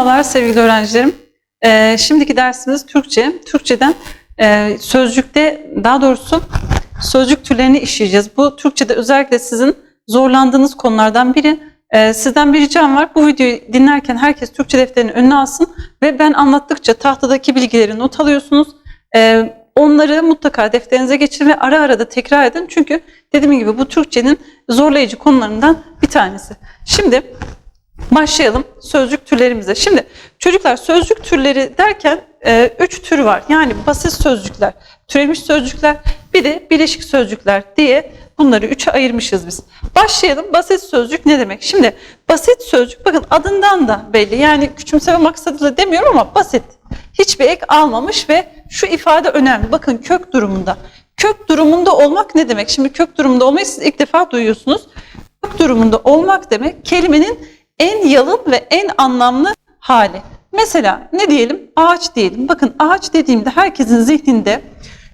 Merhabalar sevgili öğrencilerim. Ee, şimdiki dersimiz Türkçe. Türkçeden e, sözcükte daha doğrusu sözcük türlerini işleyeceğiz. Bu Türkçede özellikle sizin zorlandığınız konulardan biri. Ee, sizden bir ricam var. Bu videoyu dinlerken herkes Türkçe defterini önüne alsın ve ben anlattıkça tahtadaki bilgileri not alıyorsunuz. Ee, onları mutlaka defterinize geçirin ve ara ara da tekrar edin. Çünkü dediğim gibi bu Türkçenin zorlayıcı konularından bir tanesi. Şimdi Başlayalım sözcük türlerimize. Şimdi çocuklar sözcük türleri derken e, üç tür var. Yani basit sözcükler, türemiş sözcükler, bir de bileşik sözcükler diye bunları üçe ayırmışız biz. Başlayalım. Basit sözcük ne demek? Şimdi basit sözcük bakın adından da belli. Yani küçümseme maksadıyla demiyorum ama basit. Hiçbir ek almamış ve şu ifade önemli. Bakın kök durumunda. Kök durumunda olmak ne demek? Şimdi kök durumunda olmayı siz ilk defa duyuyorsunuz. Kök durumunda olmak demek kelimenin en yalın ve en anlamlı hali. Mesela ne diyelim? Ağaç diyelim. Bakın ağaç dediğimde herkesin zihninde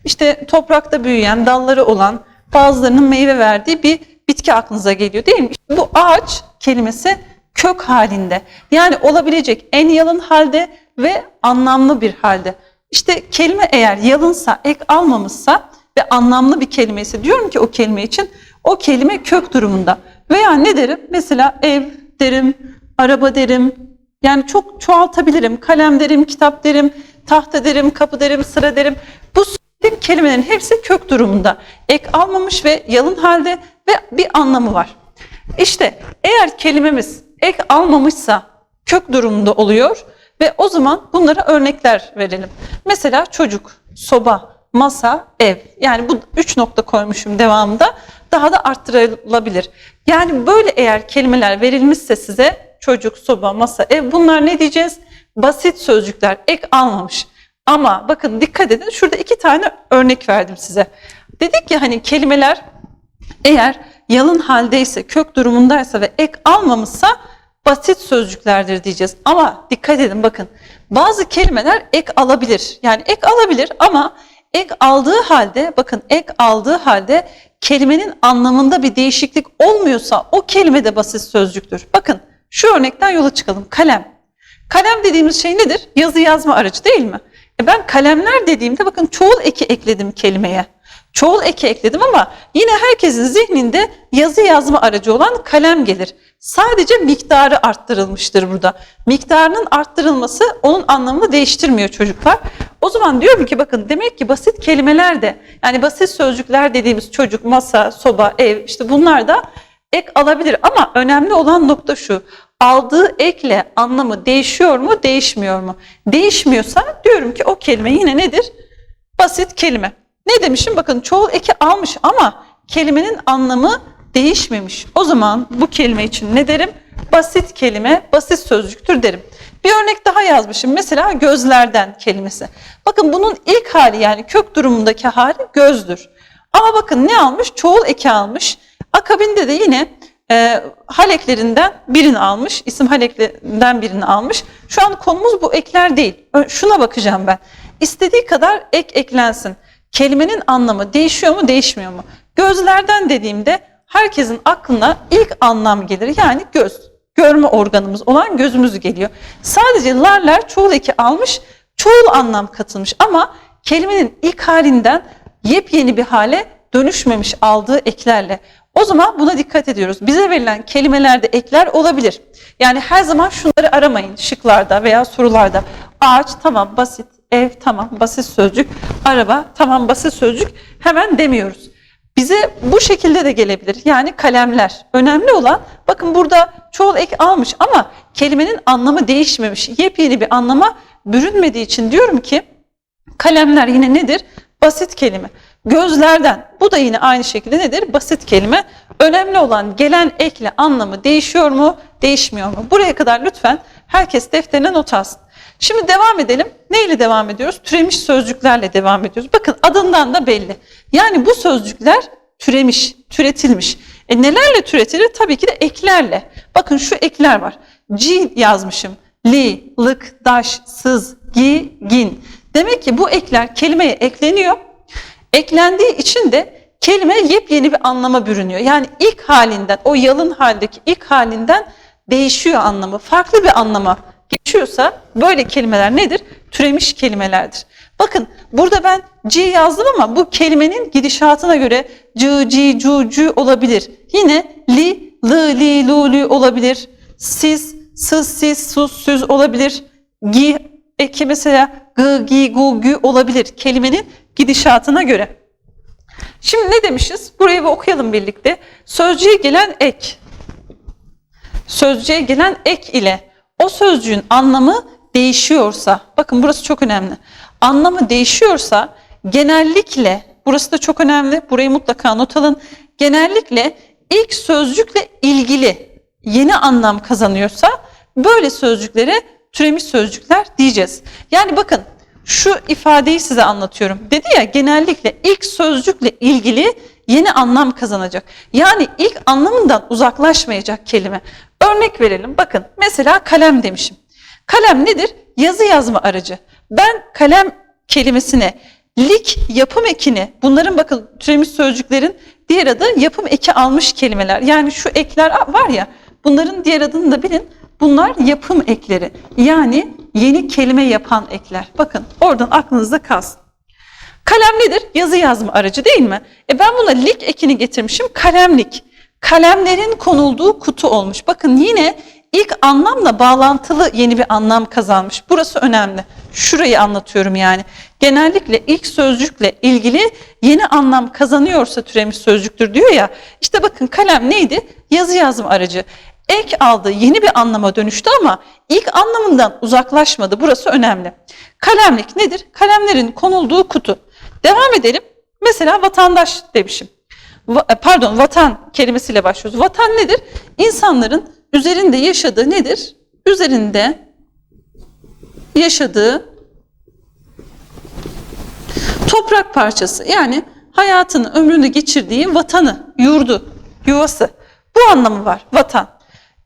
işte toprakta büyüyen, dalları olan, bazılarının meyve verdiği bir bitki aklınıza geliyor değil mi? İşte bu ağaç kelimesi kök halinde. Yani olabilecek en yalın halde ve anlamlı bir halde. İşte kelime eğer yalınsa, ek almamışsa ve anlamlı bir kelimesi diyorum ki o kelime için o kelime kök durumunda. Veya ne derim? Mesela ev, derim, araba derim. Yani çok çoğaltabilirim. Kalem derim, kitap derim, tahta derim, kapı derim, sıra derim. Bu söylediğim kelimelerin hepsi kök durumunda. Ek almamış ve yalın halde ve bir anlamı var. İşte eğer kelimemiz ek almamışsa kök durumunda oluyor ve o zaman bunlara örnekler verelim. Mesela çocuk, soba, masa, ev. Yani bu üç nokta koymuşum devamında. Daha da arttırılabilir. Yani böyle eğer kelimeler verilmişse size çocuk, soba, masa, ev bunlar ne diyeceğiz? Basit sözcükler, ek almamış. Ama bakın dikkat edin şurada iki tane örnek verdim size. Dedik ki hani kelimeler eğer yalın haldeyse, kök durumundaysa ve ek almamışsa basit sözcüklerdir diyeceğiz. Ama dikkat edin bakın bazı kelimeler ek alabilir. Yani ek alabilir ama ek aldığı halde bakın ek aldığı halde kelimenin anlamında bir değişiklik olmuyorsa o kelime de basit sözcüktür. Bakın şu örnekten yola çıkalım. Kalem. Kalem dediğimiz şey nedir? Yazı yazma aracı değil mi? E ben kalemler dediğimde bakın çoğul eki ekledim kelimeye. Çoğul eki ekledim ama yine herkesin zihninde yazı yazma aracı olan kalem gelir. Sadece miktarı arttırılmıştır burada. Miktarının arttırılması onun anlamını değiştirmiyor çocuklar. O zaman diyorum ki bakın demek ki basit kelimeler de yani basit sözcükler dediğimiz çocuk, masa, soba, ev işte bunlar da ek alabilir. Ama önemli olan nokta şu. Aldığı ekle anlamı değişiyor mu, değişmiyor mu? Değişmiyorsa diyorum ki o kelime yine nedir? Basit kelime. Ne demişim? Bakın çoğul eki almış ama kelimenin anlamı değişmemiş. O zaman bu kelime için ne derim? Basit kelime, basit sözcüktür derim. Bir örnek daha yazmışım. Mesela gözlerden kelimesi. Bakın bunun ilk hali yani kök durumundaki hali gözdür. Ama bakın ne almış? Çoğul eki almış. Akabinde de yine e, haleklerinden birini almış. İsim haleklerinden birini almış. Şu an konumuz bu ekler değil. Şuna bakacağım ben. İstediği kadar ek eklensin. Kelimenin anlamı değişiyor mu değişmiyor mu? Gözlerden dediğimde herkesin aklına ilk anlam gelir. Yani göz. Görme organımız olan gözümüz geliyor. Sadece larler çoğul eki almış, çoğul anlam katılmış ama kelimenin ilk halinden yepyeni bir hale dönüşmemiş aldığı eklerle. O zaman buna dikkat ediyoruz. Bize verilen kelimelerde ekler olabilir. Yani her zaman şunları aramayın şıklarda veya sorularda. Ağaç tamam basit, ev tamam basit sözcük, araba tamam basit sözcük hemen demiyoruz. Bize bu şekilde de gelebilir. Yani kalemler. Önemli olan bakın burada çoğul ek almış ama kelimenin anlamı değişmemiş. Yepyeni bir anlama bürünmediği için diyorum ki kalemler yine nedir? Basit kelime. Gözlerden bu da yine aynı şekilde nedir? Basit kelime. Önemli olan gelen ekle anlamı değişiyor mu, değişmiyor mu? Buraya kadar lütfen herkes defterine not alsın. Şimdi devam edelim. Neyle devam ediyoruz? Türemiş sözcüklerle devam ediyoruz. Bakın adından da belli. Yani bu sözcükler türemiş, türetilmiş. E nelerle türetilir? Tabii ki de eklerle. Bakın şu ekler var. C yazmışım. Li, lık, daş, sız, gi, gin. Demek ki bu ekler kelimeye ekleniyor. Eklendiği için de kelime yepyeni bir anlama bürünüyor. Yani ilk halinden, o yalın haldeki ilk halinden değişiyor anlamı. Farklı bir anlama geçiyorsa böyle kelimeler nedir? Türemiş kelimelerdir. Bakın burada ben C yazdım ama bu kelimenin gidişatına göre C, C, cu, cu olabilir. Yine li, lı, li, lu, lü olabilir. Siz, sız, siz, sus, süz olabilir. Gi, eki mesela gı, gi, gu, gü olabilir. Kelimenin gidişatına göre. Şimdi ne demişiz? Burayı bir okuyalım birlikte. Sözcüğe gelen ek. Sözcüğe gelen ek ile o sözcüğün anlamı değişiyorsa, bakın burası çok önemli. Anlamı değişiyorsa genellikle, burası da çok önemli, burayı mutlaka not alın. Genellikle ilk sözcükle ilgili yeni anlam kazanıyorsa böyle sözcüklere türemiş sözcükler diyeceğiz. Yani bakın şu ifadeyi size anlatıyorum. Dedi ya genellikle ilk sözcükle ilgili yeni anlam kazanacak. Yani ilk anlamından uzaklaşmayacak kelime. Örnek verelim. Bakın mesela kalem demişim. Kalem nedir? Yazı yazma aracı. Ben kalem kelimesine lik yapım ekini bunların bakın türemiş sözcüklerin diğer adı yapım eki almış kelimeler. Yani şu ekler var ya bunların diğer adını da bilin. Bunlar yapım ekleri. Yani yeni kelime yapan ekler. Bakın oradan aklınızda kalsın. Kalem nedir? Yazı yazma aracı değil mi? E ben buna lik ekini getirmişim. Kalemlik. Kalemlerin konulduğu kutu olmuş. Bakın yine ilk anlamla bağlantılı yeni bir anlam kazanmış. Burası önemli. Şurayı anlatıyorum yani. Genellikle ilk sözcükle ilgili yeni anlam kazanıyorsa türemiş sözcüktür diyor ya. İşte bakın kalem neydi? Yazı yazma aracı. Ek aldı, yeni bir anlama dönüştü ama ilk anlamından uzaklaşmadı. Burası önemli. Kalemlik nedir? Kalemlerin konulduğu kutu. Devam edelim. Mesela vatandaş demişim. Va- pardon, vatan kelimesiyle başlıyoruz. Vatan nedir? İnsanların üzerinde yaşadığı nedir? Üzerinde yaşadığı toprak parçası. Yani hayatını, ömrünü geçirdiği vatanı, yurdu, yuvası. Bu anlamı var vatan.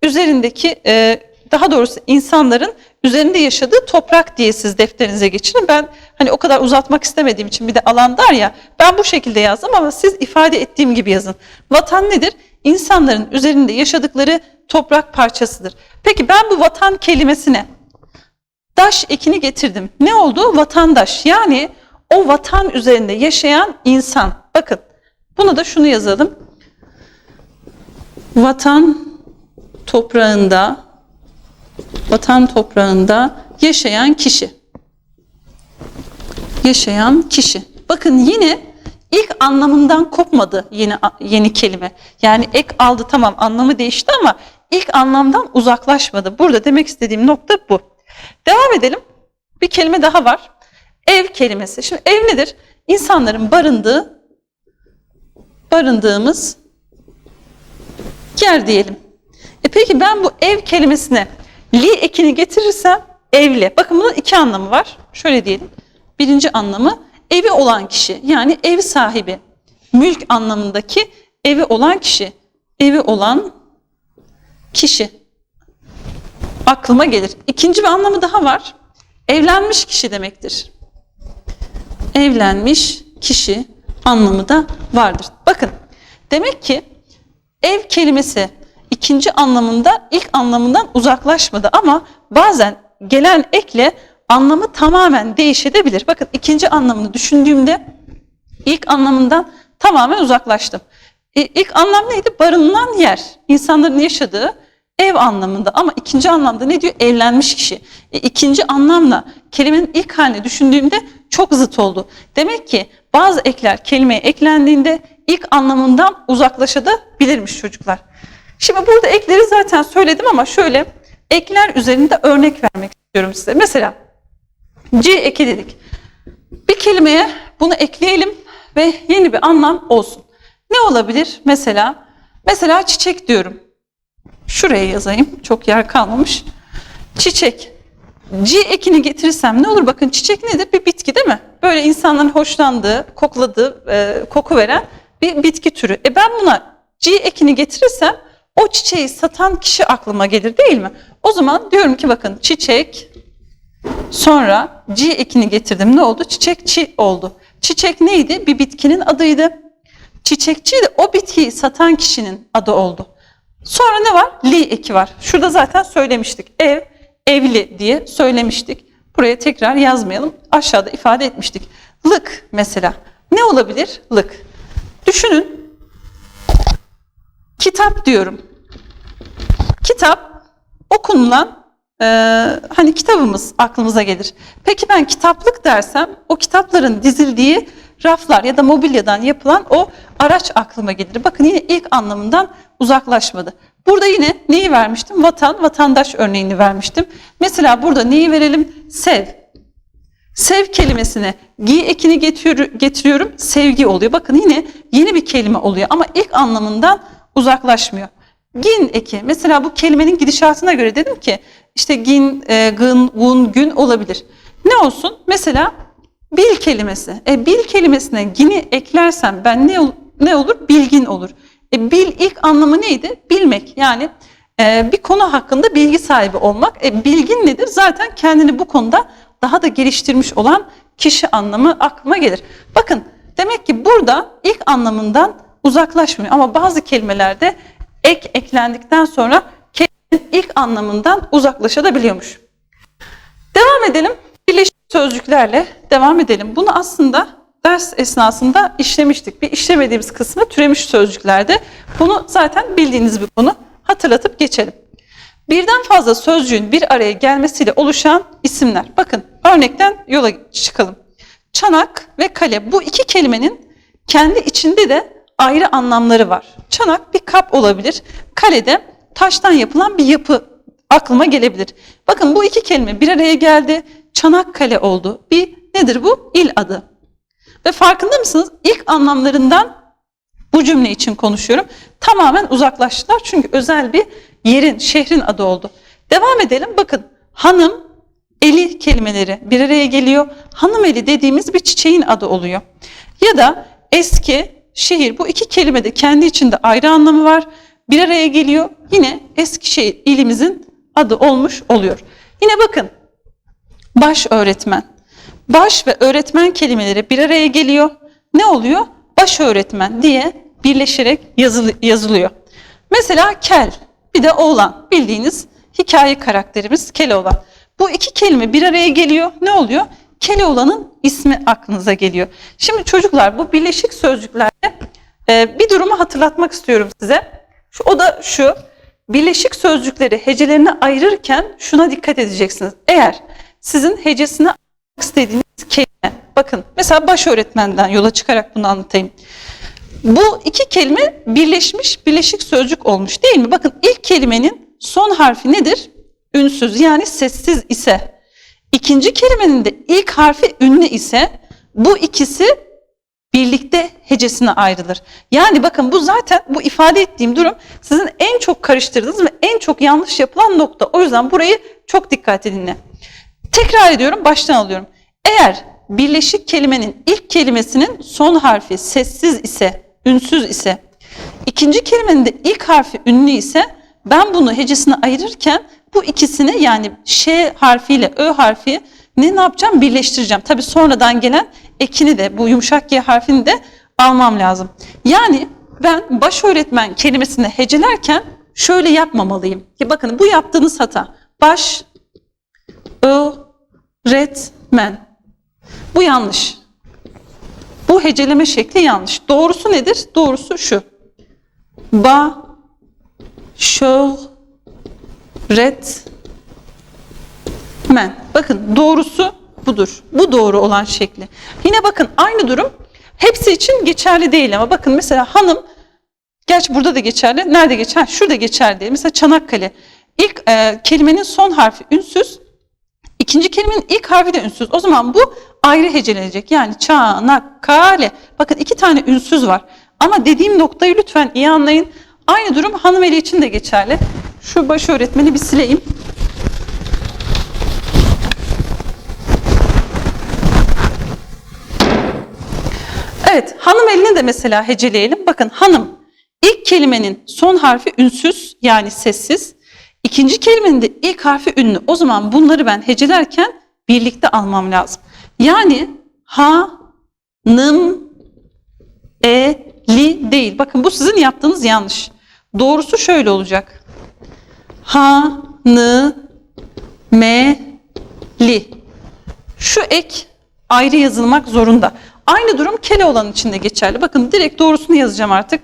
Üzerindeki e, daha doğrusu insanların üzerinde yaşadığı toprak diye siz defterinize geçirin. Ben hani o kadar uzatmak istemediğim için bir de alan dar ya ben bu şekilde yazdım ama siz ifade ettiğim gibi yazın. Vatan nedir? İnsanların üzerinde yaşadıkları toprak parçasıdır. Peki ben bu vatan kelimesine daş ekini getirdim. Ne oldu? Vatandaş. Yani o vatan üzerinde yaşayan insan. Bakın bunu da şunu yazalım. Vatan toprağında vatan toprağında yaşayan kişi. Yaşayan kişi. Bakın yine ilk anlamından kopmadı yeni yeni kelime. Yani ek aldı tamam anlamı değişti ama ilk anlamdan uzaklaşmadı. Burada demek istediğim nokta bu. Devam edelim. Bir kelime daha var. Ev kelimesi. Şimdi ev nedir? İnsanların barındığı, barındığımız yer diyelim. E peki ben bu ev kelimesine li ekini getirirsem evli. Bakın bunun iki anlamı var. Şöyle diyelim. Birinci anlamı evi olan kişi. Yani ev sahibi. Mülk anlamındaki evi olan kişi. Evi olan kişi. Aklıma gelir. İkinci bir anlamı daha var. Evlenmiş kişi demektir. Evlenmiş kişi anlamı da vardır. Bakın demek ki ev kelimesi ikinci anlamında ilk anlamından uzaklaşmadı ama bazen gelen ekle anlamı tamamen değişebilir. Bakın ikinci anlamını düşündüğümde ilk anlamından tamamen uzaklaştım. E, ilk anlam neydi? Barınılan yer. İnsanların yaşadığı ev anlamında ama ikinci anlamda ne diyor? Evlenmiş kişi. E, ikinci anlamla kelimenin ilk halini düşündüğümde çok zıt oldu. Demek ki bazı ekler kelimeye eklendiğinde ilk anlamından uzaklaşabilirmiş çocuklar. Şimdi burada ekleri zaten söyledim ama şöyle ekler üzerinde örnek vermek istiyorum size. Mesela C eki dedik. Bir kelimeye bunu ekleyelim ve yeni bir anlam olsun. Ne olabilir? Mesela mesela çiçek diyorum. Şuraya yazayım. Çok yer kalmamış. Çiçek. C ekini getirirsem ne olur? Bakın çiçek nedir? Bir bitki değil mi? Böyle insanların hoşlandığı, kokladığı, e, koku veren bir bitki türü. E ben buna C ekini getirirsem o çiçeği satan kişi aklıma gelir değil mi? O zaman diyorum ki bakın çiçek sonra C ekini getirdim. Ne oldu? Çiçekçi oldu. Çiçek neydi? Bir bitkinin adıydı. Çiçekçi de o bitkiyi satan kişinin adı oldu. Sonra ne var? Li eki var. Şurada zaten söylemiştik. Ev, evli diye söylemiştik. Buraya tekrar yazmayalım. Aşağıda ifade etmiştik. Lık mesela. Ne olabilir? Lık. Düşünün. Kitap diyorum. Kitap okunulan e, hani kitabımız aklımıza gelir. Peki ben kitaplık dersem o kitapların dizildiği raflar ya da mobilyadan yapılan o araç aklıma gelir. Bakın yine ilk anlamından uzaklaşmadı. Burada yine neyi vermiştim? Vatan, vatandaş örneğini vermiştim. Mesela burada neyi verelim? Sev. Sev kelimesine gi ekini getiriyor- getiriyorum, sevgi oluyor. Bakın yine yeni bir kelime oluyor ama ilk anlamından uzaklaşmıyor. Gin eki, mesela bu kelimenin gidişatına göre dedim ki işte gin, e, gın, gun, gün olabilir. Ne olsun? Mesela bil kelimesi. E, bil kelimesine gini eklersem ben ne, ne olur? Bilgin olur. E, bil ilk anlamı neydi? Bilmek. Yani e, bir konu hakkında bilgi sahibi olmak. E, bilgin nedir? Zaten kendini bu konuda daha da geliştirmiş olan kişi anlamı aklıma gelir. Bakın demek ki burada ilk anlamından uzaklaşmıyor ama bazı kelimelerde ek eklendikten sonra kelimenin ilk anlamından uzaklaşabiliyormuş. Devam edelim. Birleşik sözcüklerle devam edelim. Bunu aslında ders esnasında işlemiştik. Bir işlemediğimiz kısmı türemiş sözcüklerde. Bunu zaten bildiğiniz bir konu. Hatırlatıp geçelim. Birden fazla sözcüğün bir araya gelmesiyle oluşan isimler. Bakın örnekten yola çıkalım. Çanak ve kale bu iki kelimenin kendi içinde de ayrı anlamları var. Çanak bir kap olabilir. Kalede taştan yapılan bir yapı aklıma gelebilir. Bakın bu iki kelime bir araya geldi. Çanakkale oldu. Bir nedir bu? İl adı. Ve farkında mısınız? İlk anlamlarından bu cümle için konuşuyorum. Tamamen uzaklaştılar çünkü özel bir yerin, şehrin adı oldu. Devam edelim. Bakın hanım, eli kelimeleri bir araya geliyor. Hanım eli dediğimiz bir çiçeğin adı oluyor. Ya da eski, şehir bu iki kelime de kendi içinde ayrı anlamı var. Bir araya geliyor. Yine Eskişehir ilimizin adı olmuş oluyor. Yine bakın baş öğretmen. Baş ve öğretmen kelimeleri bir araya geliyor. Ne oluyor? Baş öğretmen diye birleşerek yazılı- yazılıyor. Mesela kel, bir de oğlan. Bildiğiniz hikaye karakterimiz Keloğlan. Bu iki kelime bir araya geliyor. Ne oluyor? Keloğlan'ın ismi aklınıza geliyor. Şimdi çocuklar bu birleşik sözcüklerde e, bir durumu hatırlatmak istiyorum size. Şu, o da şu. Birleşik sözcükleri hecelerine ayırırken şuna dikkat edeceksiniz. Eğer sizin hecesine ayırmak istediğiniz kelime, bakın mesela baş öğretmenden yola çıkarak bunu anlatayım. Bu iki kelime birleşmiş, birleşik sözcük olmuş değil mi? Bakın ilk kelimenin son harfi nedir? Ünsüz yani sessiz ise. İkinci kelimenin de ilk harfi ünlü ise bu ikisi birlikte hecesine ayrılır. Yani bakın bu zaten bu ifade ettiğim durum sizin en çok karıştırdığınız ve en çok yanlış yapılan nokta. O yüzden burayı çok dikkatli dinle. Tekrar ediyorum, baştan alıyorum. Eğer birleşik kelimenin ilk kelimesinin son harfi sessiz ise, ünsüz ise, ikinci kelimenin de ilk harfi ünlü ise ben bunu hecesine ayırırken bu ikisini yani ş harfiyle ö harfi ne ne yapacağım? Birleştireceğim. Tabii sonradan gelen ekini de bu yumuşak g harfini de almam lazım. Yani ben baş öğretmen kelimesini hecelerken şöyle yapmamalıyım. Ki bakın bu yaptığınız hata. Baş öğretmen. Bu yanlış. Bu heceleme şekli yanlış. Doğrusu nedir? Doğrusu şu. Ba şöhretmen. Bakın doğrusu budur. Bu doğru olan şekli. Yine bakın aynı durum hepsi için geçerli değil ama bakın mesela hanım Gerçi burada da geçerli. Nerede geçer? Şurada geçerli değil. Mesela Çanakkale. İlk e, kelimenin son harfi ünsüz. İkinci kelimenin ilk harfi de ünsüz. O zaman bu ayrı hecelenecek. Yani Çanakkale. Bakın iki tane ünsüz var. Ama dediğim noktayı lütfen iyi anlayın. Aynı durum hanımeli için de geçerli. Şu baş öğretmeni bir sileyim. Evet, hanım elini de mesela heceleyelim. Bakın hanım ilk kelimenin son harfi ünsüz yani sessiz. İkinci kelimenin de ilk harfi ünlü. O zaman bunları ben hecelerken birlikte almam lazım. Yani ha, nım, e, li değil. Bakın bu sizin yaptığınız yanlış. Doğrusu şöyle olacak. Ha, nı, me, li. Şu ek ayrı yazılmak zorunda. Aynı durum kele olan için de geçerli. Bakın direkt doğrusunu yazacağım artık.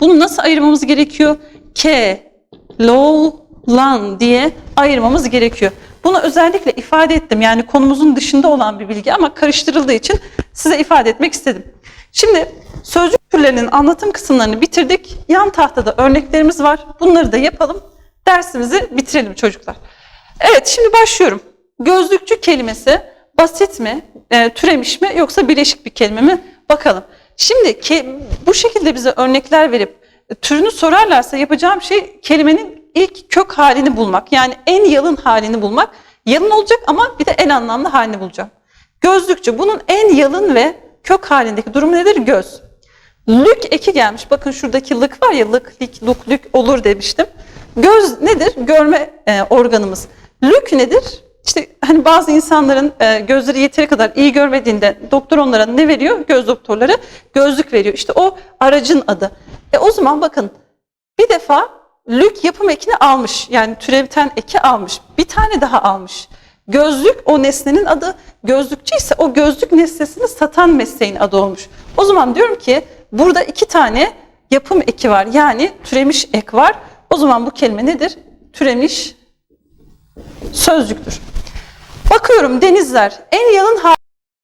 Bunu nasıl ayırmamız gerekiyor? Ke, lo, lan diye ayırmamız gerekiyor. Bunu özellikle ifade ettim. Yani konumuzun dışında olan bir bilgi ama karıştırıldığı için size ifade etmek istedim. Şimdi sözcük türlerinin anlatım kısımlarını bitirdik. Yan tahtada örneklerimiz var. Bunları da yapalım. Dersimizi bitirelim çocuklar. Evet şimdi başlıyorum. Gözlükçü kelimesi basit mi, e, türemiş mi yoksa birleşik bir kelime mi? Bakalım. Şimdi ke, bu şekilde bize örnekler verip e, türünü sorarlarsa yapacağım şey kelimenin ilk kök halini bulmak. Yani en yalın halini bulmak. Yalın olacak ama bir de en anlamlı halini bulacağım. Gözlükçü bunun en yalın ve kök halindeki durum nedir? Göz. Lük eki gelmiş. Bakın şuradaki lık var ya lık, lik, luk, lük olur demiştim. Göz nedir? Görme e, organımız. Lük nedir? İşte hani bazı insanların e, gözleri yeteri kadar iyi görmediğinde doktor onlara ne veriyor? Göz doktorları gözlük veriyor. İşte o aracın adı. E o zaman bakın bir defa lük yapım ekini almış. Yani türevten eki almış. Bir tane daha almış. Gözlük o nesnenin adı. Gözlükçü ise o gözlük nesnesini satan mesleğin adı olmuş. O zaman diyorum ki burada iki tane yapım eki var. Yani türemiş ek var. O zaman bu kelime nedir? Türemiş sözcüktür. Bakıyorum denizler. En yalın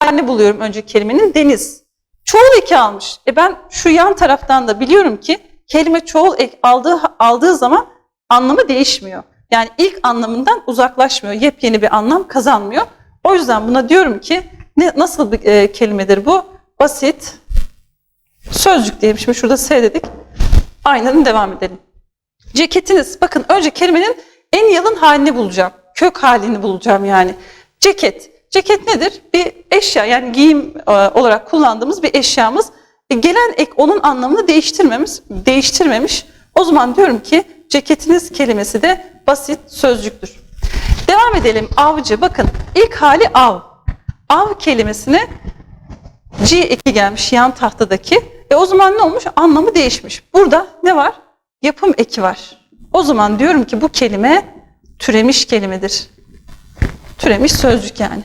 halini buluyorum önce kelimenin deniz. Çoğul eki almış. E ben şu yan taraftan da biliyorum ki kelime çoğul ek aldığı, aldığı zaman anlamı değişmiyor. Yani ilk anlamından uzaklaşmıyor. Yepyeni bir anlam kazanmıyor. O yüzden buna diyorum ki ne, nasıl bir e, kelimedir bu? Basit sözcük diyelim. Şimdi şurada S dedik. Aynen devam edelim. Ceketiniz. Bakın önce kelimenin en yalın halini bulacağım. Kök halini bulacağım yani. Ceket. Ceket nedir? Bir eşya yani giyim e, olarak kullandığımız bir eşyamız. E, gelen ek onun anlamını değiştirmemiş, değiştirmemiş. O zaman diyorum ki ceketiniz kelimesi de basit sözcüktür. Devam edelim. Avcı. Bakın ilk hali av. Av kelimesine G eki gelmiş yan tahtadaki. E o zaman ne olmuş? Anlamı değişmiş. Burada ne var? Yapım eki var. O zaman diyorum ki bu kelime türemiş kelimedir. Türemiş sözcük yani.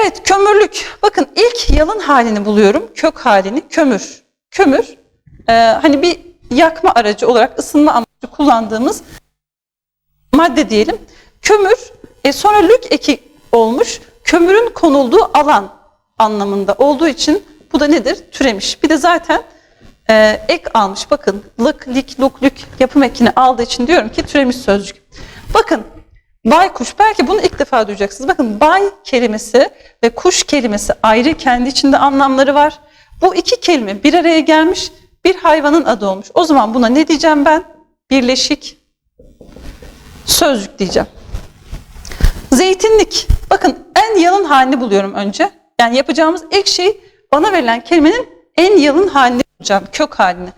Evet kömürlük. Bakın ilk yalın halini buluyorum. Kök halini kömür. Kömür e, hani bir yakma aracı olarak ısınma amaçlı kullandığımız madde diyelim. Kömür e, sonra lük eki olmuş. Kömürün konulduğu alan anlamında olduğu için bu da nedir? Türemiş. Bir de zaten e, ek almış. Bakın lık, lik, luk, lük yapım ekini aldığı için diyorum ki türemiş sözcük. Bakın baykuş belki bunu ilk defa duyacaksınız. Bakın bay kelimesi ve kuş kelimesi ayrı kendi içinde anlamları var. Bu iki kelime bir araya gelmiş bir hayvanın adı olmuş. O zaman buna ne diyeceğim ben? Birleşik sözcük diyeceğim. Zeytinlik. Bakın en yalın halini buluyorum önce. Yani yapacağımız ilk şey bana verilen kelimenin en yalın halini bulacağım, kök halini.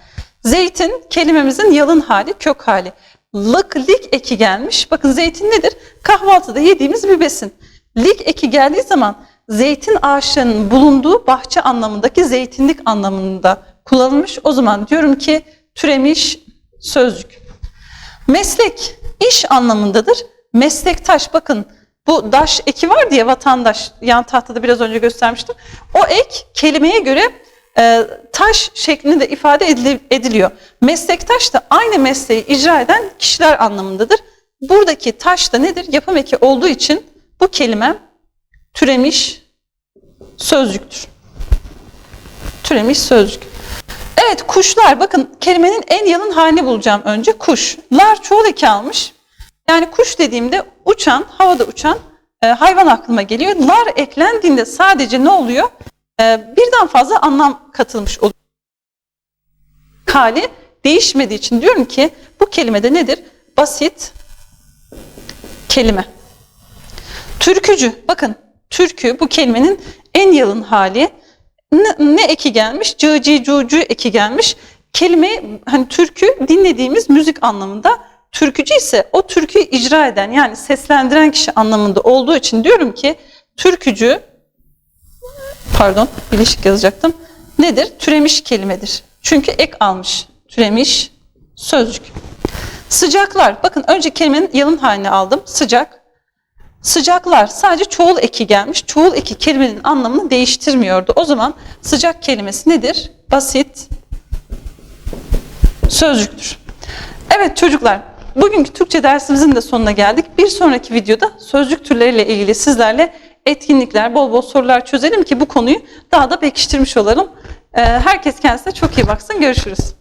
Zeytin kelimemizin yalın hali, kök hali. Lık, lik eki gelmiş. Bakın zeytin nedir? Kahvaltıda yediğimiz bir besin. Lik eki geldiği zaman zeytin ağaçlarının bulunduğu bahçe anlamındaki zeytinlik anlamında kullanılmış. O zaman diyorum ki türemiş sözcük. Meslek, iş anlamındadır. Meslektaş bakın bu daş eki var diye vatandaş yan tahtada biraz önce göstermiştim. O ek kelimeye göre e, taş şeklinde ifade ediliyor. Meslektaş da aynı mesleği icra eden kişiler anlamındadır. Buradaki taş da nedir? Yapım eki olduğu için bu kelime türemiş sözcüktür. Türemiş sözcük. Evet kuşlar bakın kelimenin en yalın halini bulacağım önce. Kuşlar çoğul eki almış. Yani kuş dediğimde uçan, havada uçan e, hayvan aklıma geliyor. Lar eklendiğinde sadece ne oluyor? E, birden fazla anlam katılmış oluyor. Hali değişmediği için diyorum ki bu kelimede nedir? Basit kelime. Türkücü. Bakın türkü bu kelimenin en yalın hali. Ne, ne eki gelmiş? Cıcı cucu eki gelmiş. Kelime hani türkü dinlediğimiz müzik anlamında Türkücü ise o türküyü icra eden yani seslendiren kişi anlamında olduğu için diyorum ki türkücü pardon bileşik yazacaktım. Nedir? Türemiş kelimedir. Çünkü ek almış. Türemiş sözcük. Sıcaklar. Bakın önce kelimenin yalın halini aldım. Sıcak. Sıcaklar sadece çoğul eki gelmiş. Çoğul eki kelimenin anlamını değiştirmiyordu. O zaman sıcak kelimesi nedir? Basit sözcüktür. Evet çocuklar, bugünkü Türkçe dersimizin de sonuna geldik. Bir sonraki videoda sözcük türleriyle ilgili sizlerle etkinlikler, bol bol sorular çözelim ki bu konuyu daha da pekiştirmiş olalım. Ee, Herkes kendisine çok iyi baksın. Görüşürüz.